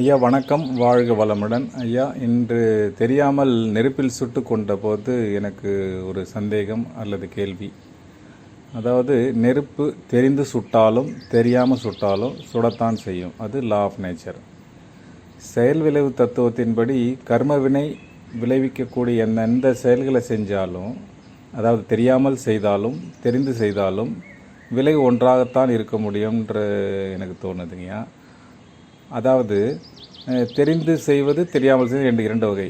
ஐயா வணக்கம். வாழ்க வளமுடன். ஐயா இன்று தெரியாமல் நெருப்பில் சுட்டு கொண்ட போது எனக்கு ஒரு சந்தேகம் அல்லது கேள்வி. அதாவது நெருப்பு தெரிந்து சுட்டாலும் தெரியாமல் சுட்டாலும் சுடத்தான் செய்யும். அது லா ஆஃப் நேச்சர் செயல் விளைவு தத்துவத்தின்படி கர்ம வினை விளைவிக்கக்கூடிய எந்தெந்த செயல்களை செஞ்சாலும் அதாவது தெரியாமல் செய்தாலும் தெரிந்து செய்தாலும் விலை ஒன்றாகத்தான் இருக்க முடியும்ன்ற எனக்கு தோணுதுங்கய்யா. அதாவது தெரிந்து செய்வது தெரியாமல் செய்வது ரெண்டு இரண்டு வகை.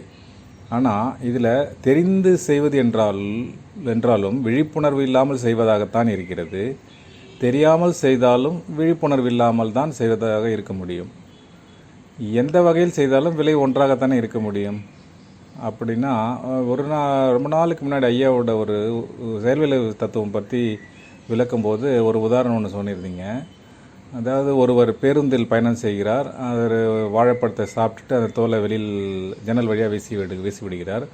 ஆனால் இதில் தெரிந்து செய்வது என்றால் என்றாலும் விழிப்புணர்வு இல்லாமல் செய்வதாகத்தான் இருக்கிறது. தெரியாமல் செய்தாலும் விழிப்புணர்வு இல்லாமல் தான் செய்வதாக இருக்க முடியும். எந்த வகையில் செய்தாலும் விலை ஒன்றாகத்தானே இருக்க முடியும். அப்படின்னா ஒரு நாள் ரொம்ப நாளுக்கு முன்னாடி ஐயாவோட ஒரு செயல்விலை தத்துவம் பற்றி விளக்கும்போது ஒரு உதாரணம் ஒன்று சொல்லியிருந்தீங்க அதாவது ஒருவர் பேருந்தில் பயணம் செய்கிறார் அவர் வாழைப்பழத்தை சாப்பிட்டுட்டு அந்த தோலை வெளியில் ஜன்னல் வழியாக வீசி விடு வீசி விடுகிறார்.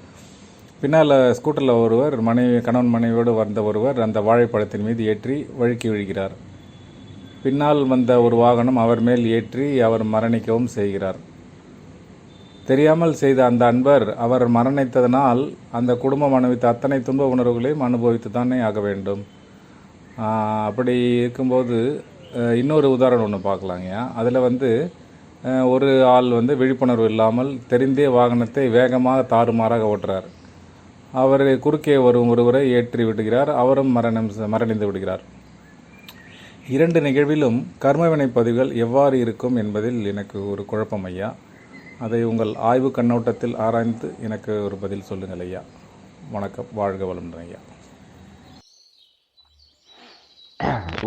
பின்னால் ஸ்கூட்டரில் ஒருவர் மனைவி கணவன் மனைவியோடு வந்த ஒருவர் அந்த வாழைப்பழத்தின் மீது ஏற்றி வழுக்கி விழுகிறார். பின்னால் வந்த ஒரு வாகனம் அவர் மேல் ஏற்றி அவர் மரணிக்கவும் செய்கிறார். தெரியாமல் செய்த அந்த அன்பர் அவர் மரணித்ததனால் அந்த குடும்பம் அனுபவித்த அத்தனை துன்ப உணர்வுகளையும் அனுபவித்து தானே ஆக வேண்டும். அப்படி இருக்கும்போது இன்னொரு உதாரணம் ஒன்று பார்க்கலாங்கய்யா அதில் வந்து ஒரு ஆள் வந்து விழிப்புணர்வு இல்லாமல் தெரிந்தே வாகனத்தை வேகமாக தாறுமாறாக ஓட்டுறார். அவர் குறுக்கே வரும் ஒருவரை ஏற்றி விடுகிறார். அவரும் மரணம் மரணிந்து விடுகிறார். இரண்டு நிகழ்விலும் கர்மவினை பதிவுகள் எவ்வாறு இருக்கும் என்பதில் எனக்கு ஒரு குழப்பம் ஐயா. அதை உங்கள் ஆய்வு கண்ணோட்டத்தில் ஆராய்ந்து எனக்கு ஒரு பதில் சொல்லுங்கள் ஐயா. வணக்கம். வாழ்க வளமுடன் ஐயா.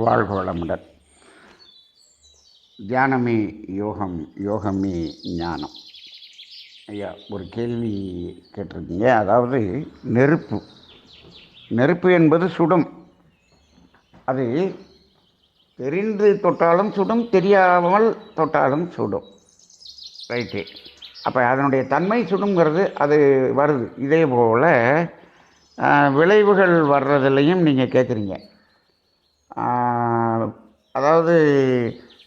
வாழ்க வளமுடன். தியானமே யோகம் யோகமே ஞானம். ஐயா ஒரு கேள்வி கேட்டிருக்கீங்க. அதாவது நெருப்பு. நெருப்பு என்பது சுடும். அது தெரிந்து தொட்டாலும் சுடும் தெரியாமல் தொட்டாலும் சுடும். ரைட்டு. அப்போ அதனுடைய தன்மை சுடுங்கிறது அது வருது. இதே போல் விளைவுகள் வர்றதுலையும் நீங்கள் கேட்குறீங்க அதாவது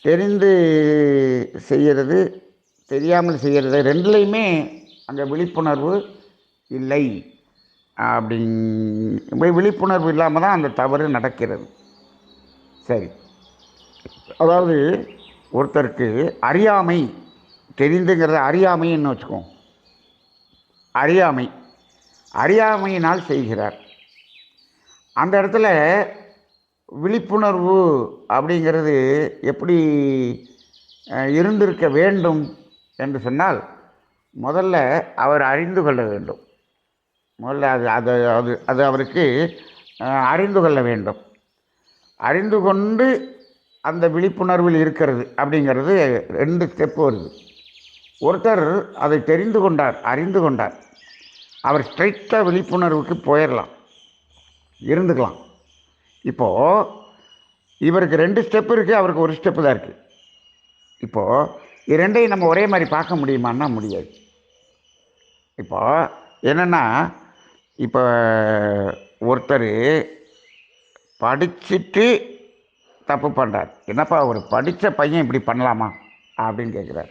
தெரிந்து செய்கிறது தெரியாமல் செய்கிறது ரெண்டுலேயுமே அந்த விழிப்புணர்வு இல்லை. அப்படின் விழிப்புணர்வு இல்லாமல் தான் அந்த தவறு நடக்கிறது. சரி. அதாவது ஒருத்தருக்கு அறியாமை தெரிந்துங்கிறத அறியாமைன்னு வச்சுக்கோம். அறியாமை. அறியாமையினால் செய்கிறார். அந்த இடத்துல விழிப்புணர்வு அப்படிங்கிறது எப்படி இருந்திருக்க வேண்டும் என்று சொன்னால் முதல்ல அவர் அறிந்து கொள்ள வேண்டும். முதல்ல அது அது அது அது அவருக்கு அறிந்து கொள்ள வேண்டும். அறிந்து கொண்டு அந்த விழிப்புணர்வில் இருக்கிறது அப்படிங்கிறது ரெண்டு ஸ்டெப் வருது. ஒருத்தர் அதை தெரிந்து கொண்டார் அறிந்து கொண்டார். அவர் ஸ்ட்ரைட்டாக விழிப்புணர்வுக்கு போயிடலாம் இருந்துக்கலாம். இப்போது இவருக்கு ரெண்டு ஸ்டெப் இருக்குது அவருக்கு ஒரு ஸ்டெப்பு தான் இருக்குது இப்போது இரண்டையும் ரெண்டையும் நம்ம ஒரே மாதிரி பார்க்க முடியுமான்னா முடியாது. இப்போ என்னென்னா இப்போ ஒருத்தர் படிச்சுட்டு தப்பு பண்ணுறார் என்னப்பா ஒரு படித்த பையன் இப்படி பண்ணலாமா? அப்படின்னு கேட்குறார்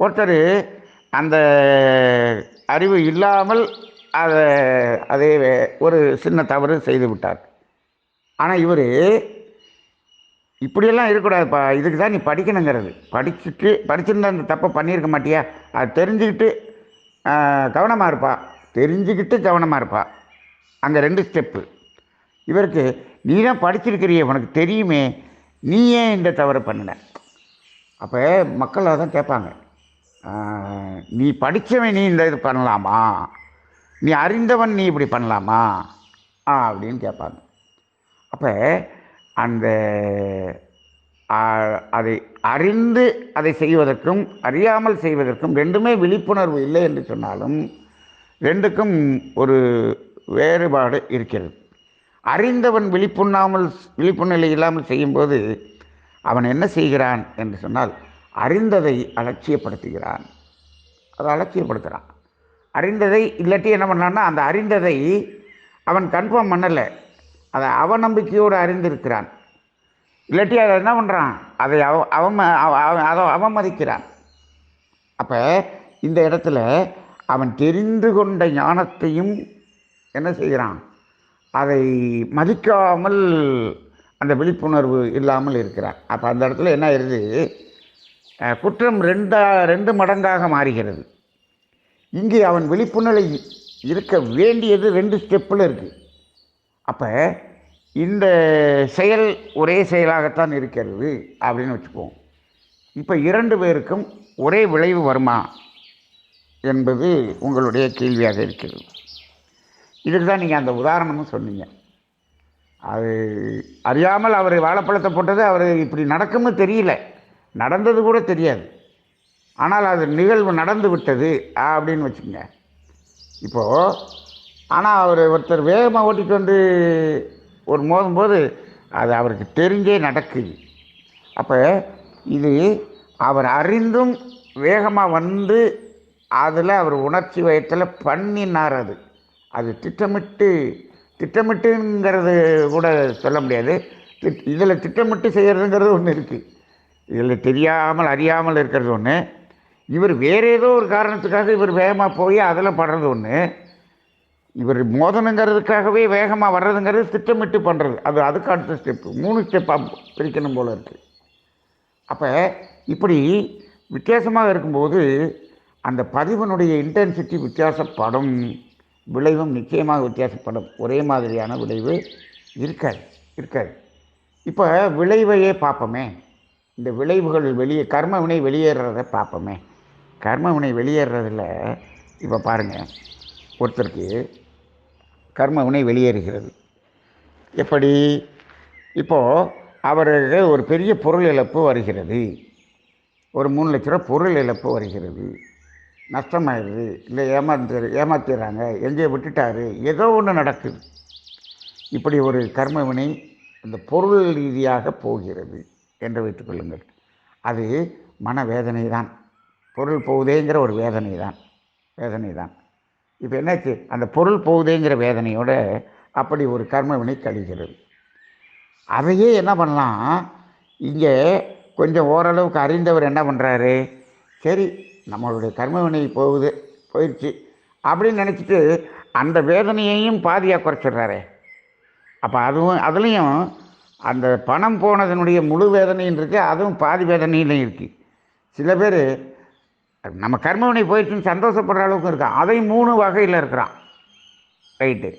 ஒருத்தர் அந்த அறிவு இல்லாமல் அதை அதே ஒரு சின்ன தவறு செய்து விட்டார். ஆனால் இவர் இப்படியெல்லாம் இருக்கக்கூடாதுப்பா. இதுக்கு தான் நீ படிக்கணுங்கிறது. படிச்சுட்டு படிச்சிருந்தா அந்த தப்பை பண்ணியிருக்க மாட்டியா? அது தெரிஞ்சுக்கிட்டு கவனமாக இருப்பா. தெரிஞ்சுக்கிட்டு கவனமாக இருப்பா. அந்த ரெண்டு ஸ்டெப்பு இவருக்கு நீ தான் படிச்சிருக்கிறிய உனக்கு தெரியுமே. நீ ஏன் இந்த தவறை பண்ணின? அப்போ மக்கள் அதான் கேட்பாங்க. நீ படித்தவன் நீ இந்த இது பண்ணலாமா? நீ அறிந்தவன் நீ இப்படி பண்ணலாமா? ஆ அப்படின்னு கேட்பாங்க. அப்போ அந்த அதை அறிந்து அதை செய்வதற்கும் அறியாமல் செய்வதற்கும் ரெண்டுமே விழிப்புணர்வு இல்லை என்று சொன்னாலும் ரெண்டுக்கும் ஒரு வேறுபாடு இருக்கிறது. அறிந்தவன் விழிப்புண்ணாமல் விழிப்புணர்வு இல்லாமல் செய்யும்போது அவன் என்ன செய்கிறான் என்று சொன்னால் அறிந்ததை அலட்சியப்படுத்துகிறான். அதை அலட்சியப்படுத்துகிறான் அறிந்ததை இல்லாட்டி என்ன பண்ணான்னா அந்த அறிந்ததை அவன் கன்ஃபார்ம் பண்ணலை. அதை அவநம்பிக்கையோடு அறிந்திருக்கிறான். இல்லாட்டி அதை என்ன பண்ணுறான் அதை அவ அவம அவ- அதை அவமதிக்கிறான். அப்போ இந்த இடத்துல அவன் தெரிந்து கொண்ட ஞானத்தையும் என்ன செய்கிறான்? அதை மதிக்காமல் அந்த விழிப்புணர்வு இல்லாமல் இருக்கிறான். அப்போ அந்த இடத்துல என்ன ஆயிருது குற்றம் ரெண்டா ரெண்டு மடங்காக மாறுகிறது. இங்கே அவன் விழிப்புணர்வு இருக்க வேண்டியது ரெண்டு ஸ்டெப்பில் இருக்குது அப்போ இந்த செயல் ஒரே செயலாகத்தான் இருக்கிறது அப்படின்னு வச்சுக்குவோம். இப்போ இரண்டு பேருக்கும் ஒரே விளைவு வருமா என்பது உங்களுடைய கேள்வியாக இருக்கிறது. இதுக்கு தான் நீங்கள் அந்த உதாரணமும் சொன்னீங்க. அது அறியாமல் அவர் வாழைப்பழத்தை போட்டது அவர் இப்படி நடக்கும்னு தெரியல. நடந்தது கூட தெரியாது. ஆனால் அது நிகழ்வு நடந்து விட்டது அப்படின்னு வச்சுங்க இப்போது ஆனால் அவர் ஒருத்தர் வேகமாக ஓட்டிகிட்டு வந்து ஒரு மோதும்போது அது அவருக்கு தெரிஞ்சே நடக்குது. அப்போ இது அவர் அறிந்தும் வேகமாக வந்து அதில் அவர் உணர்ச்சி வயத்தில் பண்ணினார் அது. அது திட்டமிட்டு திட்டமிட்டுங்கிறது கூட சொல்ல முடியாது. இதில் திட்டமிட்டு செய்கிறதுங்கிறது ஒன்று இருக்குது இதில் தெரியாமல் அறியாமல் இருக்கிறது ஒன்று இவர் வேறு ஏதோ ஒரு காரணத்துக்காக இவர் வேகமாக போய் அதில் படுறது ஒன்று இவர் மோதனங்கிறதுக்காகவே வேகமாக வர்றதுங்கிறது திட்டமிட்டு பண்ணுறது அது அதுக்கு அடுத்த ஸ்டெப்பு மூணு ஸ்டெப்பாக பிரிக்கணும் போல் இருக்குது அப்போ இப்படி வித்தியாசமாக இருக்கும்போது அந்த பதிவனுடைய இன்டென்சிட்டி வித்தியாசப்படும் விளைவும் நிச்சயமாக வித்தியாசப்படும். ஒரே மாதிரியான விளைவு இருக்காது இருக்காது. இப்போ விளைவையே பார்ப்போமே. இந்த விளைவுகள் வெளியே கர்மவினை வெளியேறுறத பார்ப்போமே. கர்மவினை வெளியேறதில் இப்போ பாருங்கள் ஒருத்தருக்கு கர்ம வினை வெளியேறுகிறது. எப்படி? இப்போது அவருக்கு ஒரு பெரிய பொருள் இழப்பு வருகிறது. ஒரு மூணு லட்ச ரூபா பொருள் இழப்பு வருகிறது. நஷ்டமாயிடுது. இல்லை ஏமாத்து ஏமாத்திடுறாங்க. எங்கேயோ விட்டுட்டாரு. ஏதோ ஒன்று நடக்குது. இப்படி ஒரு கர்மவினை இந்த பொருள் ரீதியாக போகிறது என்று வைத்துக்கொள்ளுங்கள் அது மனவேதனை தான் பொருள் போகுதேங்கிற ஒரு வேதனை தான் வேதனை தான் இப்போ என்னாச்சு? அந்த பொருள் போகுதேங்கிற வேதனையோட அப்படி ஒரு கர்மவினை கழிகிறது அதையே என்ன பண்ணலாம்? இங்கே கொஞ்சம் ஓரளவுக்கு அறிந்தவர் என்ன பண்ணுறாரு சரி நம்மளுடைய கர்மவினை போகுது போயிடுச்சு அப்படின்னு நினச்சிட்டு அந்த வேதனையையும் பாதியாக குறைச்சிடுறாரே. அப்போ அதுவும் அதுலேயும் அந்த பணம் போனதனுடைய முழு வேதனையும் இருக்குது அதுவும் பாதி வேதனையிலையும் இருக்குது சில பேர் நம்ம கர்மவினை போயிடுச்சுன்னு சந்தோஷப்படுற அளவுக்கு இருக்கான். அதையும் மூணு வகையில் இருக்கிறான். ரைட்டு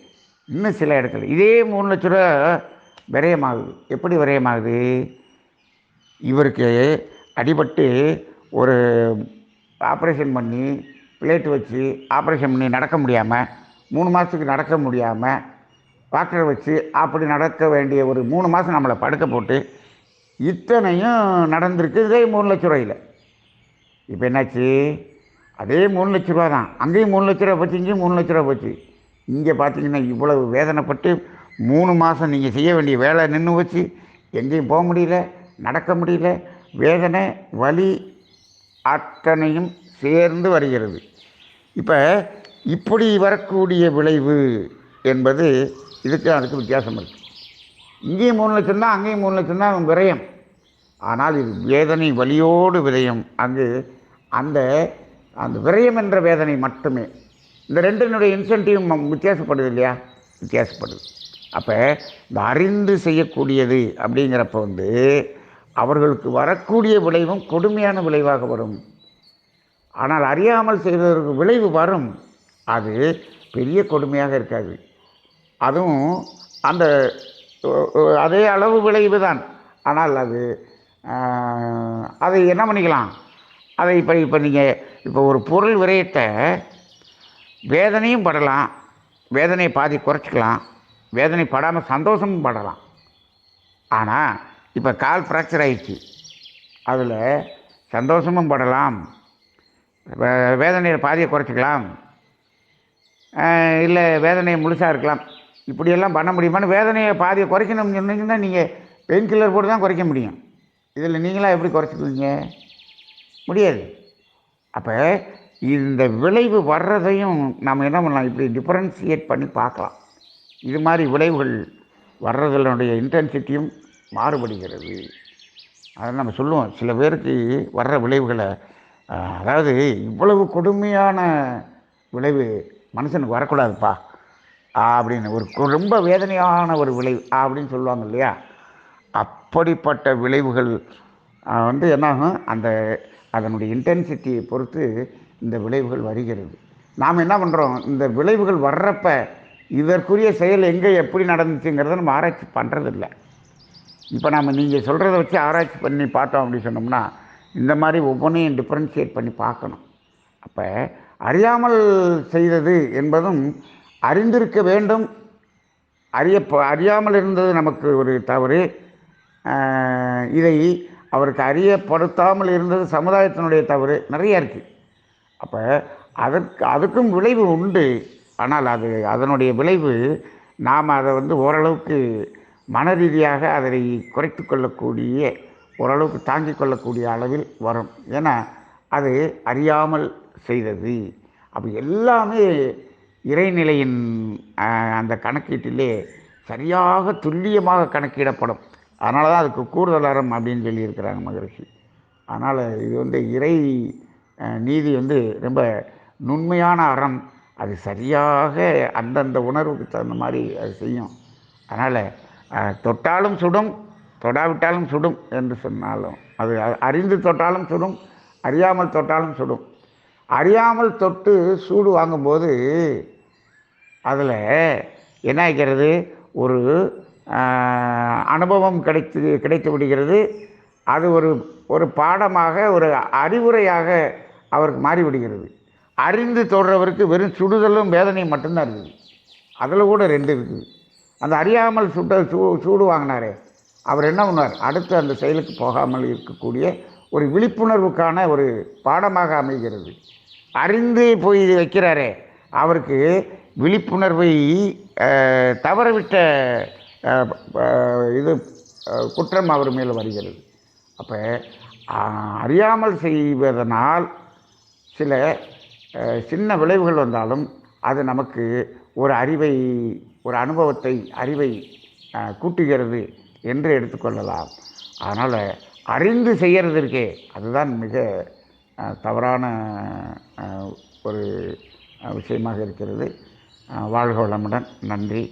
இன்னும் சில இடத்துல இதே மூணு லட்ச ரூபா விரயமாகுது. எப்படி விரயமாகுது? இவருக்கு அடிபட்டு ஒரு ஆப்ரேஷன் பண்ணி பிளேட்டு வச்சு ஆப்ரேஷன் பண்ணி நடக்க முடியாமல் மூணு மாதத்துக்கு நடக்க முடியாமல் டாக்டர் வச்சு அப்படி நடக்க வேண்டிய ஒரு மூணு மாதம் நம்மளை படுக்க போட்டு இத்தனையும் நடந்திருக்கு இதே மூணு லட்ச ரூபாயில் இப்போ என்னாச்சு? அதே மூணு லட்ச ரூபா தான். அங்கேயும் மூணு லட்ச ரூபா போச்சு இங்கேயும் மூணு லட்ச ரூபா போச்சு. இங்கே பார்த்தீங்கன்னா இவ்வளவு வேதனைப்பட்டு மூணு மாதம் நீங்கள் செய்ய வேண்டிய வேலை நின்று வச்சு எங்கேயும் போக முடியல நடக்க முடியல. வேதனை வலி அத்தனையும் சேர்ந்து வருகிறது. இப்போ இப்படி வரக்கூடிய விளைவு என்பது இதுக்கு அதுக்கு வித்தியாசம் இருக்குது இங்கேயும் மூணு லட்சம் தான் அங்கேயும் மூணு லட்சம் தான் விரயம். ஆனால் இது வேதனை வலியோடு விரயம். அங்கு அந்த அந்த விரயம் என்ற வேதனை மட்டுமே. இந்த ரெண்டினுடைய இன்சென்டிவ் வித்தியாசப்படுது இல்லையா? வித்தியாசப்படுது. அப்போ இந்த அறிந்து செய்யக்கூடியது அப்படிங்கிறப்ப வந்து அவர்களுக்கு வரக்கூடிய விளைவும் கொடுமையான விளைவாக வரும். ஆனால் அறியாமல் செய்வதற்கு விளைவு வரும். அது பெரிய கொடுமையாக இருக்காது. அதுவும் அந்த அதே அளவு விளைவு தான் ஆனால் அது அதை என்ன பண்ணிக்கலாம்? அதை இப்போ இப்போ நீங்கள் இப்போ ஒரு பொருள் விரயத்தை வேதனையும் படலாம். வேதனையை பாதி குறைச்சிக்கலாம். வேதனை படாமல் சந்தோஷமும் படலாம். ஆனால் இப்போ கால் ஃப்ராக்சர் ஆயிடுச்சு. அதில் சந்தோஷமும் படலாம். வேதனையில் வேதனையை பாதியை குறைச்சிக்கலாம். இல்லை வேதனையை முழுசாக இருக்கலாம். இப்படியெல்லாம் பண்ண முடியுமான்னு வேதனையை பாதியை குறைக்கணும்னு சொன்னீங்கன்னா நீங்கள் பெயின் கில்லர் போட்டு தான் குறைக்க முடியும். இதில் நீங்களாம் எப்படி குறைச்சிக்குவீங்க? முடியாது. அப்போ இந்த விளைவு வர்றதையும் நம்ம என்ன பண்ணலாம்? இப்படி டிஃபரன்சியேட் பண்ணி பார்க்கலாம். இது மாதிரி விளைவுகள் வர்றதனுடைய இன்டென்சிட்டியும் மாறுபடுகிறது. அதை நம்ம சொல்லுவோம் சில பேருக்கு வர்ற விளைவுகளை அதாவது இவ்வளவு கொடுமையான விளைவு மனுஷனுக்கு வரக்கூடாதுப்பா அப்படின்னு. ஒரு ரொம்ப வேதனையான ஒரு விளைவு அப்படின்னு சொல்லுவாங்க இல்லையா? அப்படிப்பட்ட விளைவுகள் வந்து என்னாகும் அந்த அதனுடைய இன்டென்சிட்டியை பொறுத்து இந்த விளைவுகள் வருகிறது. நாம் என்ன பண்ணுறோம் இந்த விளைவுகள் வர்றப்ப இதற்குரிய செயல் எங்கே எப்படி நடந்துச்சுங்கிறத நம்ம ஆராய்ச்சி பண்ணுறதில்ல இப்போ நாம் நீங்கள் சொல்கிறத வச்சு ஆராய்ச்சி பண்ணி பார்த்தோம் அப்படின்னு சொன்னோம்னா இந்த மாதிரி ஒவ்வொன்றையும் டிஃப்ரென்ஷியேட் பண்ணி பார்க்கணும். அப்போ அறியாமல் செய்தது என்பதும் அறிந்திருக்க வேண்டும். அறிய அறியாமல் இருந்தது நமக்கு ஒரு தவறு. இதை அவருக்கு அறியப்படுத்தாமல் இருந்தது சமுதாயத்தினுடைய தவறு நிறைய இருக்குது அப்போ அதற்கு அதுக்கும் விளைவு உண்டு. ஆனால் அது அதனுடைய விளைவு நாம் அதை வந்து ஓரளவுக்கு மன ரீதியாக அதை குறைத்து கொள்ளக்கூடிய ஓரளவுக்கு தாங்கிக் கொள்ளக்கூடிய அளவில் வரும். ஏன்னா அது அறியாமல் செய்தது. அப்போ எல்லாமே இறைநிலையின் அந்த கணக்கீட்டிலே சரியாக துல்லியமாக கணக்கிடப்படும். அதனால தான் அதுக்கு கூடுதல் அறம் அப்படின்னு சொல்லியிருக்கிறாங்க மகரிஷி. அதனால் இது வந்து இறை நீதி வந்து ரொம்ப நுண்மையான அறம். அது சரியாக அந்தந்த உணர்வுக்கு தகுந்த மாதிரி அது செய்யும். அதனால் தொட்டாலும் சுடும் தொடாவிட்டாலும் சுடும் என்று சொன்னாலும் அது அறிந்து தொட்டாலும் சுடும் அறியாமல் தொட்டாலும் சுடும். அறியாமல் தொட்டு சூடு வாங்கும்போது அதில் என்ன ஆகிறது ஒரு அனுபவம் கிடைத்து கிடைத்து விடுகிறது. அது ஒரு ஒரு பாடமாக ஒரு அறிவுரையாக அவருக்கு மாறிவிடுகிறது அறிந்து தொடுறவருக்கு வெறும் சுடுதலும் வேதனையும் மட்டும்தான் இருக்குது. அதில் கூட ரெண்டு இருக்குது. அந்த அறியாமல் சுட்ட சூ சூடு வாங்கினாரே அவர் என்ன பண்ணார் அடுத்து அந்த செயலுக்கு போகாமல் இருக்கக்கூடிய ஒரு விழிப்புணர்வுக்கான ஒரு பாடமாக அமைகிறது. அறிந்து போய் வைக்கிறாரே அவருக்கு விழிப்புணர்வை தவறவிட்ட இது குற்றம் அவர் மேலே வருகிறது. அப்போ அறியாமல் செய்வதனால் சில சின்ன விளைவுகள் வந்தாலும் அது நமக்கு ஒரு அறிவை ஒரு அனுபவத்தை அறிவை கூட்டுகிறது என்று எடுத்துக்கொள்ளலாம். அதனால் அறிந்து செய்கிறது இருக்கே அதுதான் மிக தவறான ஒரு விஷயமாக இருக்கிறது. வாழ்க வளமுடன். நன்றி.